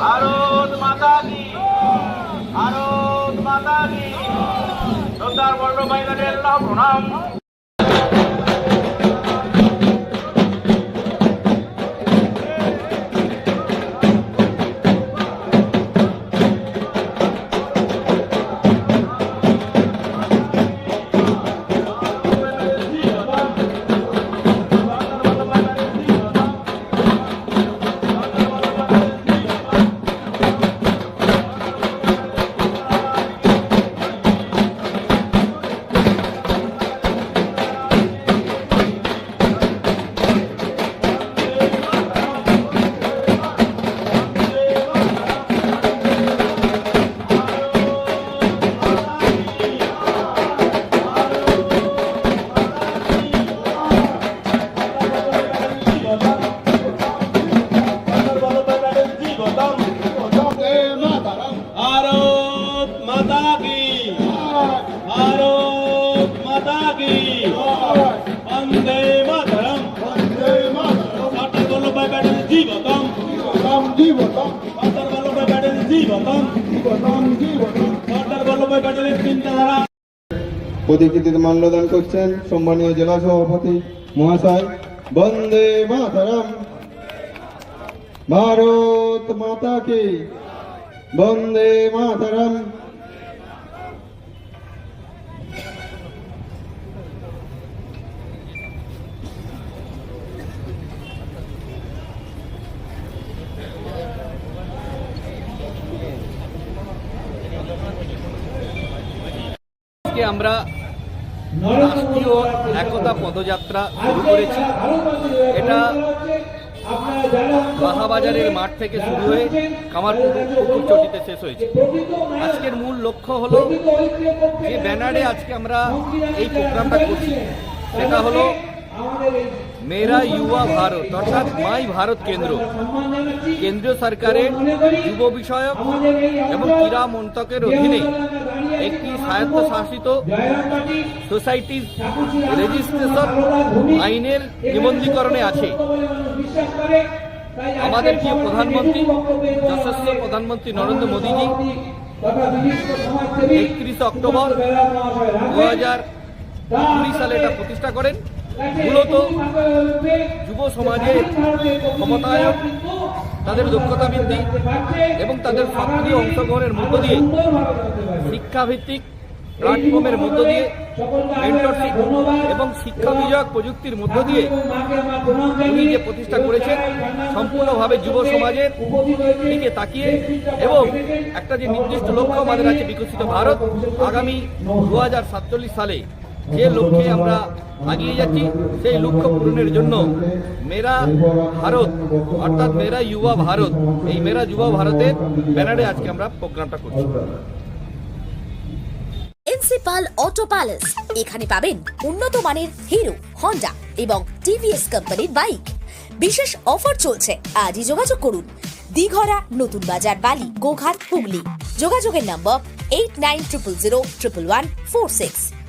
ভারত মাতা কি ভারত মাতা কি সর্দার বল্লভাই প্যাটেল প্রণাম। প্রতিকৃতিতে মাল্যদান করছেন সম্মানীয় জেলা সভাপতি মহাশয় বন্দে মাতারাম। ভারত মাতাকে। বন্দে মাতরম আজকে আমরা রাষ্ট্রীয় একতা পদযাত্রা শুরু করেছি। এটা বাহাবাজারের মাঠ থেকে শুরু হয়ে কামারপুকুর পুকুর চটিতে শেষ হয়েছে। আজকের মূল লক্ষ্য হলো যে ব্যানারে আজকে আমরা এই প্রোগ্রামটা করছি। সেটা হলো মেরা ইউয়া ভারত, অর্থাৎ মাই ভারত কেন্দ্র। কেন্দ্রীয় সরকারের যুব বিষয়ক এবং ক্রীড়া মন্ত্রকের অধীনে একটি স্বায়ত্তশাসিত সোসাইটির রেজিস্ট্রেশন আইনের নিবন্ধীকরণে আছে। আমাদের প্রিয় প্রধানমন্ত্রী, যশস্ব প্রধানমন্ত্রী নরেন্দ্র মোদীজি, একত্রিশে অক্টোবর দু হাজার কুড়ি সালে এটা প্রতিষ্ঠা করেন। মূলত যুব সমাজের ক্ষমতায়ন, তাদের দক্ষতা বৃদ্ধি এবং তাদের সক্রিয় অংশগ্রহণের মধ্য দিয়ে শিক্ষাভিত্তিক প্ল্যাটফর্মের মধ্য দিয়ে এবং শিক্ষা বিষয়ক প্রযুক্তির মধ্য দিয়ে উনি যে প্রতিষ্ঠা করেছেন, সম্পূর্ণভাবে যুব সমাজের দিকে তাকিয়ে এবং একটা যে নির্দিষ্ট লক্ষ্য আমাদের আছে বিকশিত ভারত, আগামী দু হাজার সাতচল্লিশ সালে যে লক্ষ্যে আমরা এগিয়ে যাচ্ছি, সেই লক্ষ্য পূরণের জন্য মেরা ভারত, অর্থাৎ মেরা যুবা ভারত, এই মেরা যুবা ভারতের ব্যানারে আজকে আমরা প্রোগ্রামটা করছি। প্রিন্সিপাল অটো প্যালেস, এখানে পাবেন উন্নত মানের হিরো, হন্ডা এবং টিভিএস কোম্পানির বাইক। বিশেষ অফার চলছে, আজই যোগাযোগ করুন। দিঘরা, নতুন বাজার, বালি, গোঘাট, হুগলি। যোগাযোগের number eight nine triple zero triple one four six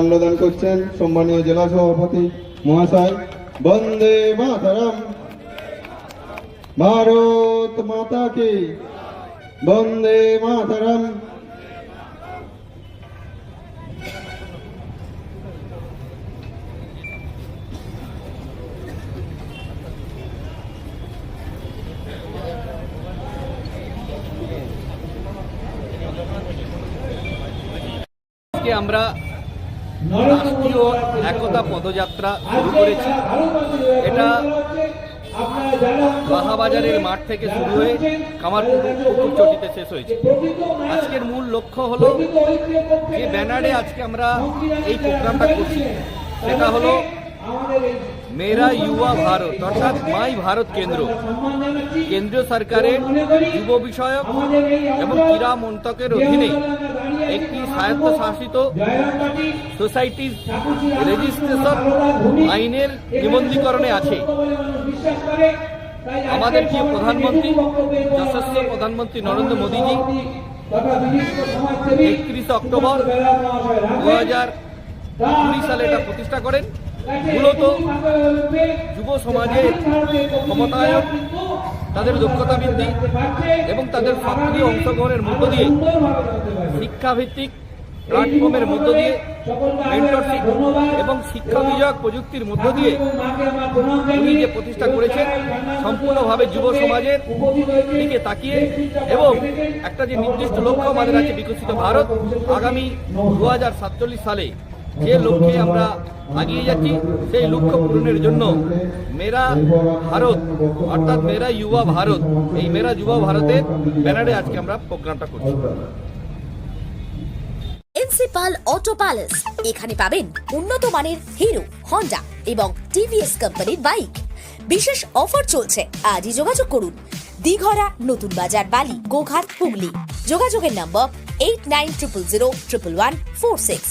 মাল্যদান করছেন সম্মানীয় জেলা সভাপতি মহাশয়। বন্দে মাতারাম। ভারত মাতাকে। বন্দে মাতরম আজকে আমরা রাষ্ট্রীয় একতা পদযাত্রা শুরু করেছি। এটা বাহাবাজারের মাঠ থেকে শুরু হয়ে কামারপুর চটিতে শেষ হয়েছে। আজকের মূল লক্ষ্য হলো যে ব্যানারে আজকে আমরা এই প্রোগ্রামটা করছি। সেটা হলো মেরা ইউয়া ভারত অর্থাৎ মাই ভারত কেন্দ্র কেন্দ্রীয় সরকারের যুব বিষয়ক এবং ক্রীড়া মন্ত্রকের অধীনে একটি স্বায়ত্তশাসিত সোসাইটির রেজিস্ট্রেশন আইনের নিবন্ধীকরণে আছে আমাদের প্রিয় প্রধানমন্ত্রী, যশস্ব প্রধানমন্ত্রী নরেন্দ্র মোদীজি, একত্রিশে অক্টোবর দু হাজার কুড়ি সালে এটা প্রতিষ্ঠা করেন। মূলত যুব সমাজের ক্ষমতায়ন, তাদের দক্ষতা বৃদ্ধি এবং তাদের সক্রিয় অংশগ্রহণের মধ্য দিয়ে শিক্ষাভিত্তিক প্ল্যাটফর্মের মধ্য দিয়ে এবং শিক্ষা বিষয়ক প্রযুক্তির মধ্য দিয়ে উনি যে প্রতিষ্ঠা করেছেন, সম্পূর্ণভাবে যুব সমাজের দিকে তাকিয়ে এবং একটা যে নির্দিষ্ট লক্ষ্য আমাদের আছে বিকশিত ভারত, আগামী দু হাজার সাতচল্লিশ সালে যে লক্ষ্যে আমরা এগিয়ে যাচ্ছি, সেই লক্ষ্য পূরণের জন্য মেরা ভারত, অর্থাৎ মেরা যুবা ভারত, এই মেরা যুবা ভারতের ব্যানারে আজকে আমরা প্রোগ্রামটা করছি। প্রিন্সিপাল অটো প্যালেস, এখানে পাবেন উন্নত মানের হিরো, হন্ডা এবং টিভিএস কোম্পানির বাইক। বিশেষ অফার চলছে, আজই যোগাযোগ করুন। দিঘরা, নতুন বাজার, বালি, গোঘাট, হুগলি। যোগাযোগের number eight nine triple zero triple one four six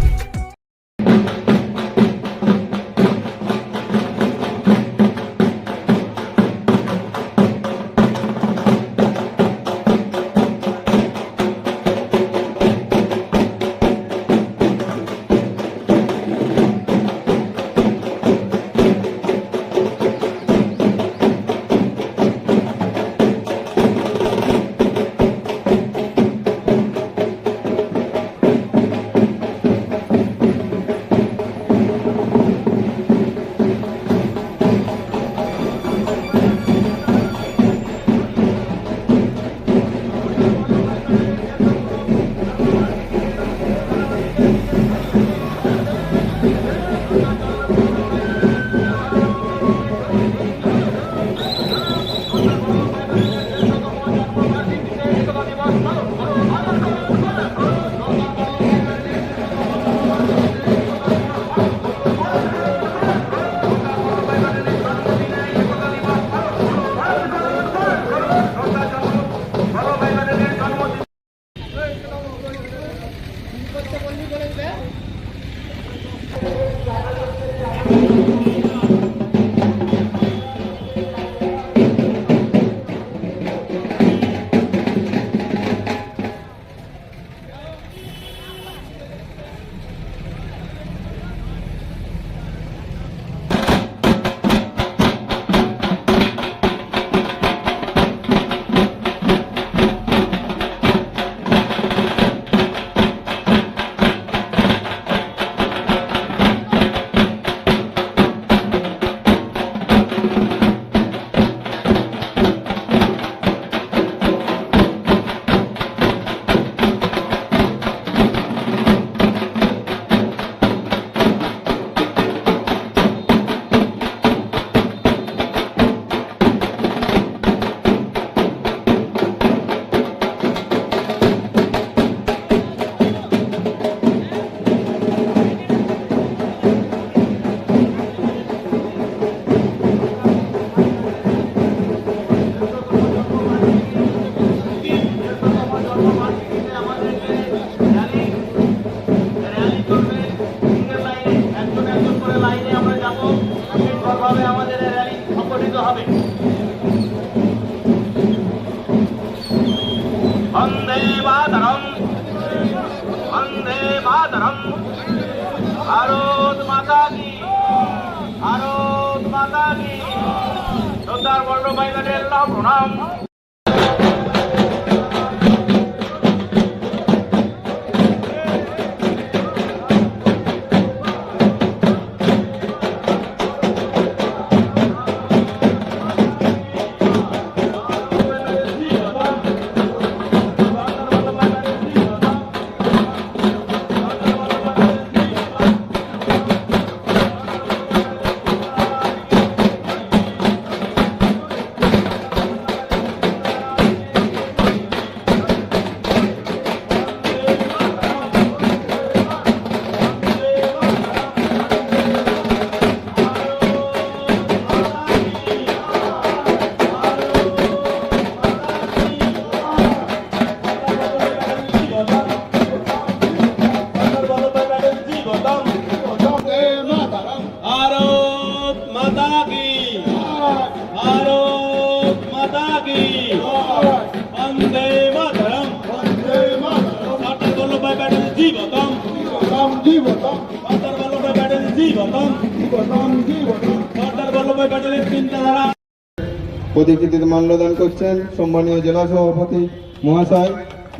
প্রতিকৃতিতে মাল্যদান করছেন সম্মানীয় জেলা সভাপতি মহাশয়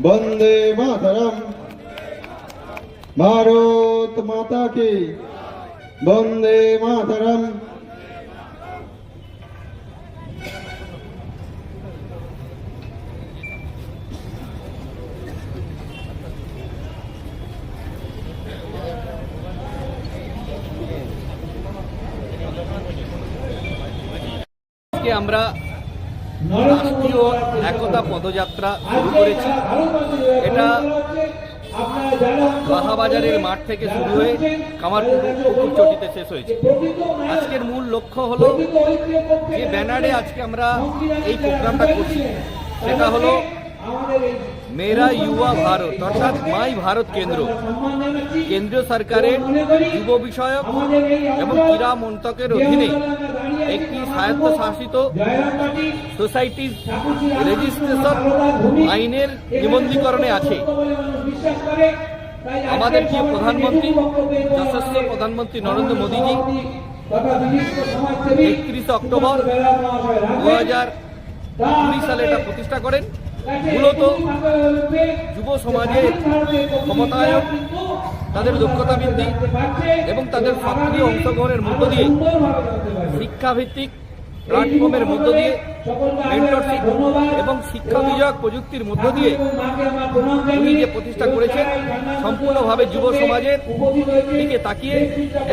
বন্দে মাতরম। ভারত মাতা কি বন্দে মাতরম। আমরা রাষ্ট্রীয় একতা পদযাত্রা শুরু করেছি। এটা বাহাবাজারের মাঠ থেকে শুরু হয়ে কামারপুর চটিতে শেষ হয়েছে। আজকের মূল লক্ষ্য হলো যে ব্যানারে আজকে আমরা এই প্রোগ্রামটা করছি, সেটা হলো মেরা ইউয়া ভারত অর্থাৎ মাই ভারত কেন্দ্র কেন্দ্রীয় সরকারের যুব বিষয়ক এবং ক্রীড়া মন্ত্রকের অধীনে একটি স্বায়ত্তশাসিত সোসাইটি রেজিস্ট্রেশন আইনের নিবন্ধীকরণে আছে আমাদের প্রিয় প্রধানমন্ত্রী, যশস্বী প্রধানমন্ত্রী নরেন্দ্র মোদীজি, একত্রিশে অক্টোবর দু হাজার কুড়ি সালে এটা প্রতিষ্ঠা করেন। মূলত যুব সমাজের ক্ষমতায়ন, তাদের দক্ষতা বৃদ্ধি এবং তাদের সক্রিয় অংশগ্রহণের মধ্য দিয়ে শিক্ষাভিত্তিক প্ল্যাটফর্মের মধ্য দিয়ে মেন্টরশিপ এবং শিক্ষা বিষয়ক প্রযুক্তির মধ্য দিয়ে উনি যে প্রতিষ্ঠা করেছেন, সম্পূর্ণভাবে যুব সমাজের দিকে তাকিয়ে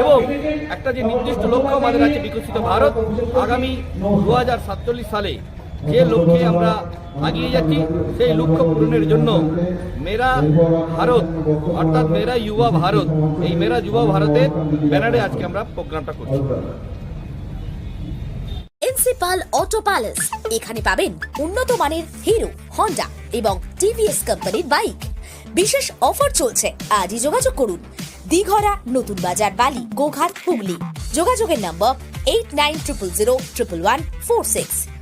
এবং একটা যে নির্দিষ্ট লক্ষ্য আমাদের আছে বিকশিত ভারত, আগামী দু হাজার সাতচল্লিশ সালে যে লক্ষ্যে আমরা এগিয়ে যাচ্ছি, সেই লক্ষ্য পূরণের জন্য মেরা ভারত, অর্থাৎ মেরা যুবা ভারত, এই মেরা যুবা ভারতের ব্যানারে আজকে আমরা প্রোগ্রামটা করছি। প্রিন্সিপাল অটো প্যালেস, এখানে পাবেন উন্নত মানের হিরো, হন্ডা এবং টিভিএস কোম্পানির বাইক। বিশেষ অফার চলছে, আজই যোগাযোগ করুন। দিঘরা, নতুন বাজার, বালি, গোঘাট, হুগলি। যোগাযোগের number eight nine triple zero triple one four six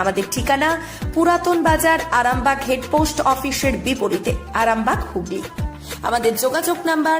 আমাদের ঠিকানা পুরাতন বাজার আরামবাগ হেডপোস্ট অফিসের বিপরীতে আরামবাগ হুগলি। আমাদের যোগাযোগ নাম্বার